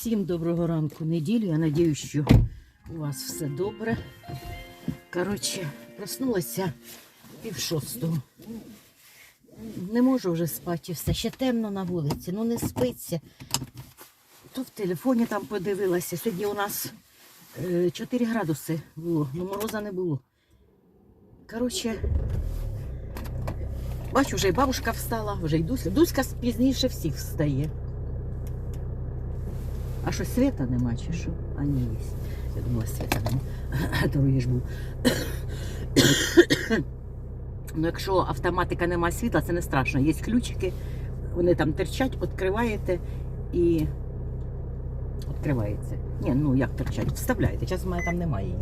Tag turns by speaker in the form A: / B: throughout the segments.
A: Всім доброго ранку неділі. Я надію, що у вас все добре. Коротше, проснулася пів шостого. Не можу вже спати все. Ще темно на вулиці, ну не спиться. То в телефоні там подивилася. Сьогодні у нас е, 4 градуси було, ну мороза не було. Коротше, бачу, вже і бабушка встала, вже й Дуська. Дуська пізніше всіх встає. А що світа нема чи що? А ні, є. Я думала, світа нема. Другий ж був. ну, якщо автоматика нема світла, це не страшно. Є ключики, вони там терчать, відкриваєте і відкривається. Ні, ну як терчать? Вставляєте. Зараз в мене там немає їх.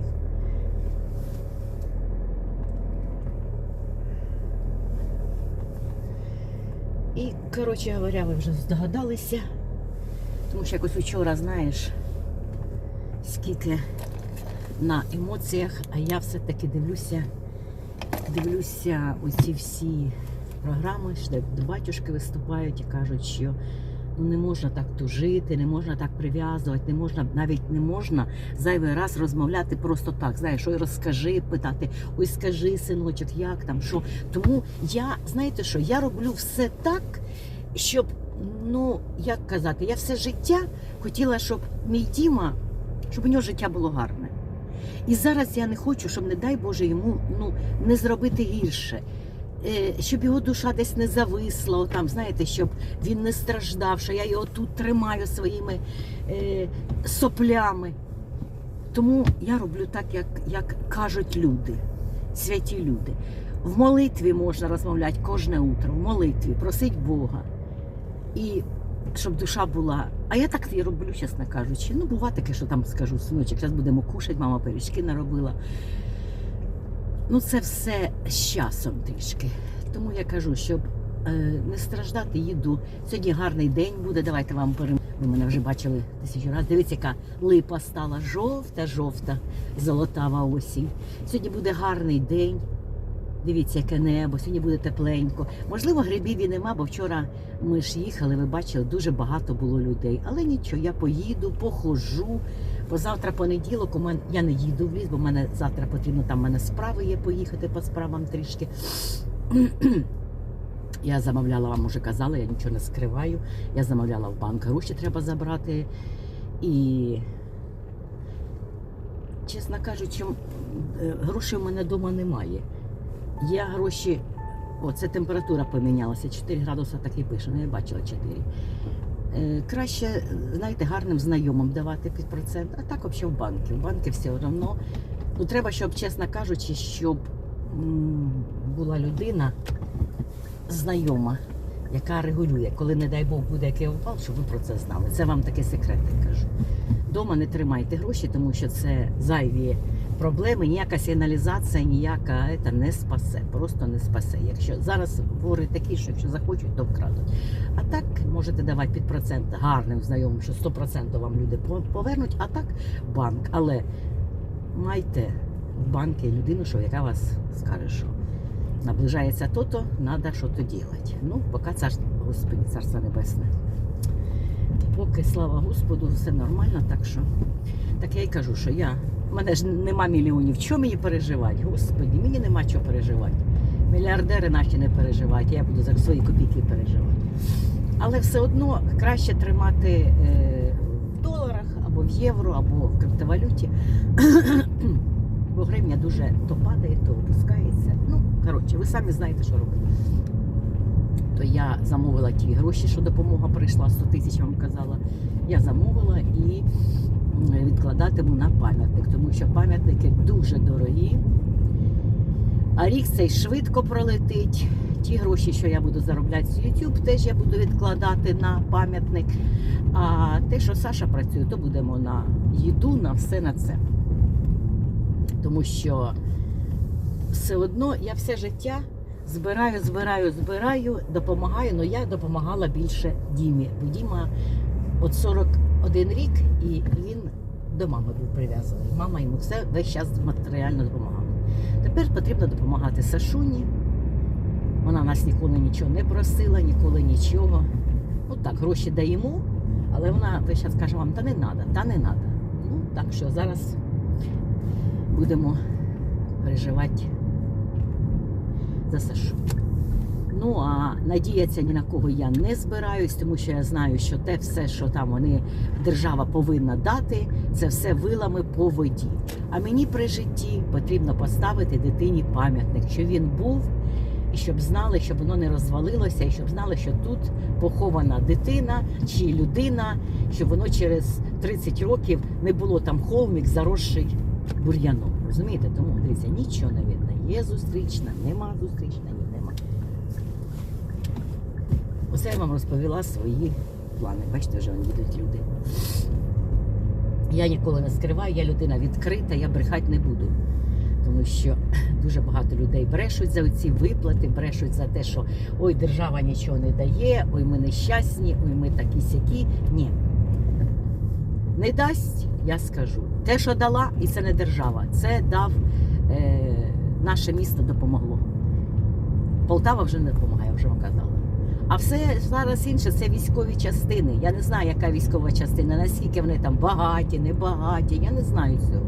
A: І, коротше говоря, ви вже здогадалися. Тому що якось вчора, знаєш, скільки на емоціях, а я все-таки дивлюся, дивлюся оці всі програми, де батюшки виступають і кажуть, що ну, не можна так тужити, не можна так прив'язувати, не можна навіть не можна зайвий раз розмовляти просто так. Знаєш, ой, розкажи, питати, ой, скажи, синочок, як там, що. Тому я, знаєте що, я роблю все так, щоб ну як казати, я все життя хотіла, щоб мій Діма, щоб у нього життя було гарне. І зараз я не хочу, щоб, не дай Боже, йому ну, не зробити гірше. Е, Щоб його душа десь не зависла, там, знаєте, щоб він не страждав, що я його тут тримаю своїми е, соплями. Тому я роблю так, як, як кажуть люди, святі люди. В молитві можна розмовляти кожне утро, в молитві, просить Бога. І щоб душа була. А я так і роблю, чесно кажучи. Ну, бува таке, що там скажу, синочок, зараз будемо кушати, мама пиріжки наробила. Ну, це все з часом трішки. Тому я кажу, щоб е, не страждати, їду. Сьогодні гарний день буде. Давайте вам перем... Ви мене вже бачили тисячу разів. Дивіться, яка липа стала жовта-жовта, золотава осінь. Сьогодні буде гарний день. Дивіться, яке небо, сьогодні буде тепленько. Можливо, грибів і нема, бо вчора ми ж їхали, ви бачили, дуже багато було людей. Але нічого, я поїду, похожу. Бо завтра понеділок у мене я не їду в ліс, бо мене завтра потрібно там мене справи є поїхати по справам трішки. Я замовляла, вам уже казала, я нічого не скриваю. Я замовляла в банк, гроші треба забрати. І, чесно кажучи, е, грошей у мене вдома немає. Є гроші, о, це температура помінялася, 4 градуси так і пише, ну я бачила 4. Е, краще, знаєте, гарним знайомим давати під процент, а так взагалі в банки. В банки все одно. Ну, треба, щоб, чесно кажучи, щоб м, була людина знайома, яка регулює, коли, не дай Бог, буде який обвал, щоб ви про це знали. Це вам таке секрет, я кажу. Дома не тримайте гроші, тому що це зайві проблеми, ніяка сигналізація, ніяка це не спасе, просто не спасе. Якщо зараз вори такі, що якщо захочуть, то вкрадуть. А так можете давати під процент гарним знайомим, що 100% вам люди повернуть, а так банк. Але майте в банку людину, що яка вас скаже, що наближається то-то, треба щось робити. Ну, поки царство, Господи, царство небесне. Поки слава Господу, все нормально, так що так я й кажу, що я. У мене ж нема мільйонів. Чого мені переживати? Господі, мені нема чого переживати. Мільярдери наші не переживають, я буду за свої копійки переживати. Але все одно краще тримати е, в доларах або в євро, або в криптовалюті. Бо гривня дуже то падає, то опускається. Ну, коротше, ви самі знаєте, що робити. То я замовила ті гроші, що допомога прийшла, 100 тисяч вам казала. Я замовила і відкладатиму на пам'ятник, тому що пам'ятники дуже дорогі. А рік цей швидко пролетить. Ті гроші, що я буду заробляти з YouTube, теж я буду відкладати на пам'ятник. А те, що Саша працює, то будемо на їду, на все на це. Тому що все одно я все життя збираю, збираю, збираю, допомагаю, але я допомагала більше Дімі. Бо Діма от 41 рік і він до мами був прив'язаний. Мама йому все весь час матеріально допомагала. Тепер потрібно допомагати Сашуні. Вона нас ніколи нічого не просила, ніколи нічого. Ну так, гроші даємо, Але вона весь час каже вам, та не треба, та не треба. Ну, так що зараз будемо переживати за Сашу. Ну а надіятися ні на кого я не збираюсь, тому що я знаю, що те все, що там вони держава повинна дати, це все вилами по воді. А мені при житті потрібно поставити дитині пам'ятник, що він був, і щоб знали, щоб воно не розвалилося, і щоб знали, що тут похована дитина чи людина, щоб воно через 30 років не було там холмик, заросший бур'яном. Розумієте? Тому дивіться, нічого не видно. Є зустрічна, нема зустрічна, ні, нема. Оце я вам розповіла свої плани. Бачите, вже вони йдуть люди. Я ніколи не скриваю, я людина відкрита, я брехати не буду. Тому що дуже багато людей брешуть за ці виплати, брешуть за те, що ой, держава нічого не дає, ой, ми нещасні, ой, ми такі сякі. Ні. Не дасть, я скажу. Те, що дала, і це не держава. Це дав е, наше місто допомогло. Полтава вже не допомагає, вже вам казала. А все зараз інше це військові частини. Я не знаю, яка військова частина, наскільки вони там багаті, небагаті. Я не знаю цього.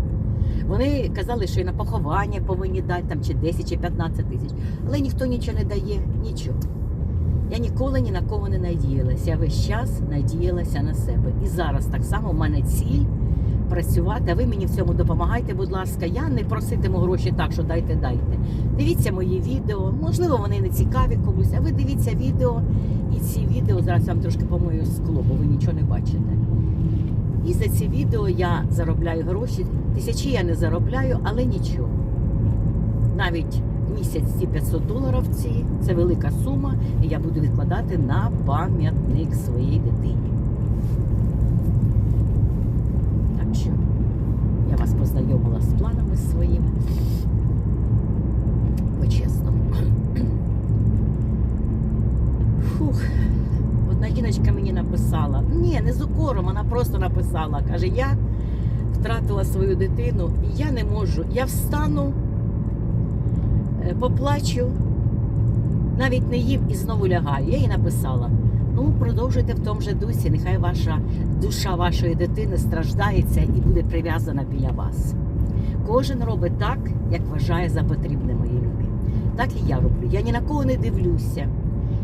A: Вони казали, що і на поховання повинні дати там чи 10, чи 15 тисяч. Але ніхто нічого не дає, нічого. Я ніколи ні на кого не надіялася. Я весь час надіялася на себе. І зараз так само в мене ціль працювати. А ви мені в цьому допомагайте, будь ласка. Я не проситиму гроші так, що дайте, дайте. Дивіться мої відео. Можливо, вони не цікаві комусь, а ви дивіться відео. І ці відео зараз вам трошки помою скло, бо ви нічого не бачите. І за ці відео я заробляю гроші. Тисячі я не заробляю, але нічого. Навіть місяць ці 500 доларів ці це велика сума, і я буду відкладати на пам'ятник своїй дитині. Так що я вас познайомила з планами своїми. По-чесному. Фух. Одна жіночка мені написала. Ні, не з укором, вона просто написала. Каже, я втратила свою дитину, і я не можу. Я встану, е, поплачу, навіть не їм і знову лягаю. Я їй написала. Ну, продовжуйте в тому же дусі. Нехай ваша душа вашої дитини страждається і буде прив'язана біля вас. Кожен робить так, як вважає за потрібне, мої любі. Так і я роблю. Я ні на кого не дивлюся.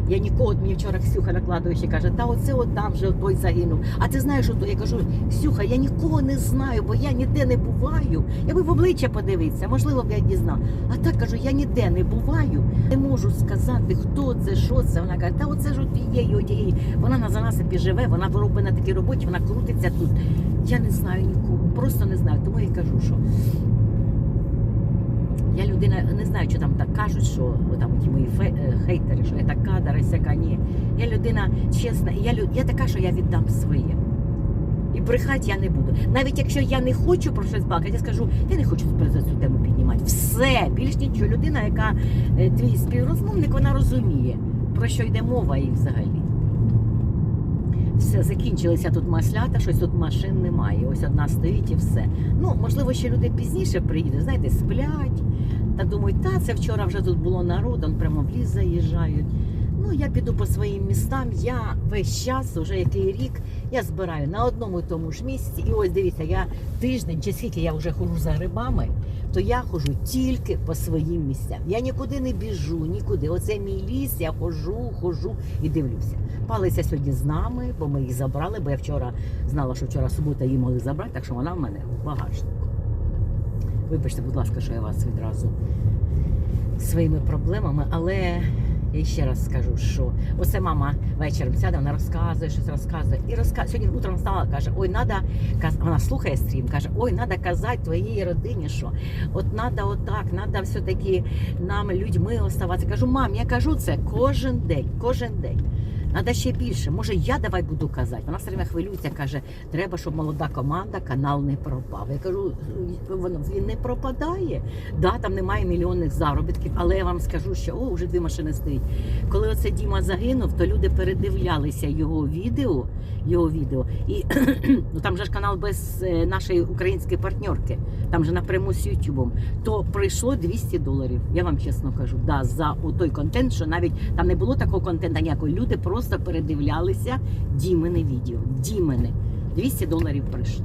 A: Я нікого, мені вчора Ксюха накладуючи каже, та оце от там вже той загинув. А ти знаєш, ото я кажу, Ксюха, я нікого не знаю, бо я ніде не буваю. Я би в обличчя подивитися, можливо, б я дізнав. А так кажу, я ніде не буваю, не можу сказати, хто це, що це. Вона каже, та оце ж от тієї, одієї. Вона на занасипі живе, вона робить на такій роботі, вона крутиться тут. Я не знаю нікого, просто не знаю. Тому я кажу, що я людина не знаю, що там так кажуть, що там ті мої фе- е, хейтери, що я така, дарисяка, ні. Я людина чесна, я, лю- я така, що я віддам своє. І брехати я не буду. Навіть якщо я не хочу про щось балакати, я скажу, я не хочу про цю тему піднімати. Все, більш нічого. Людина, яка е, твій співрозмовник, вона розуміє, про що йде мова і взагалі. Все, закінчилися тут маслята, щось тут машин немає. Ось одна стоїть і все. Ну, можливо, ще люди пізніше приїдуть, знаєте, сплять. Та думають, та це вчора вже тут було народом, прямо в ліс заїжджають. Ну, я піду по своїм містам. Я весь час, уже який рік, я збираю на одному і тому ж місці. І ось дивіться, я тиждень чи скільки я вже хожу за грибами, то я хожу тільки по своїм місцям. Я нікуди не біжу, нікуди. Оце мій ліс, я хожу, хожу і дивлюся. Палиця сьогодні з нами, бо ми їх забрали, бо я вчора знала, що вчора субота її могли забрати, так що вона в мене в багажнику. Вибачте, будь ласка, що я вас відразу своїми проблемами, але я ще раз скажу, що оце мама вечором сяде, вона розказує, щось розказує. І розказує. Сьогодні утром встала, каже, ой, надо вона слухає стрім, каже, ой, надо казати твоїй родині, що от надо отак, надо все-таки нам людьми оставатися. Кажу, мам, я кажу це кожен день, кожен день. Надо ще більше. Може, я давай буду казати. Вона все время хвилюється, каже, треба, щоб молода команда канал не пропав. Я кажу, він не пропадає. Да, там немає мільйонних заробітків, але я вам скажу, що о, вже дві машини стоїть. Коли оце Діма загинув, то люди передивлялися його відео, його відео. І ну там же ж канал без е, нашої української партнерки, там же напряму з Ютубом, то прийшло 200 доларів. Я вам чесно кажу, да, за той контент, що навіть там не було такого контенту ніякого. Люди просто просто передивлялися Дімене відео. Дімене. 200 доларів прийшло.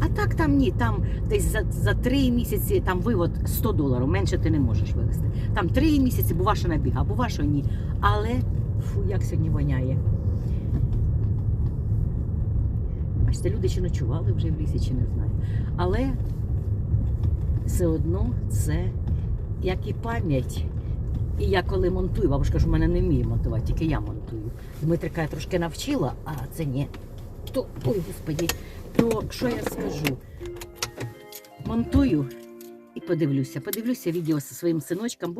A: А так там ні, там десь за, за 3 місяці там вивод 100 доларів, менше ти не можеш вивезти. Там 3 місяці, бува, що набіга, бува, що ні. Але фу, як сьогодні воняє. Бачите, люди чи ночували вже в лісі, чи не знаю. Але все одно це як і пам'ять. І я коли монтую, бабушка ж у мене не вміє монтувати, тільки я монтую. Дмитрика я трошки навчила, а це ні. То, ой, господі, то що я скажу? Монтую і подивлюся. Подивлюся відео зі своїм синочком.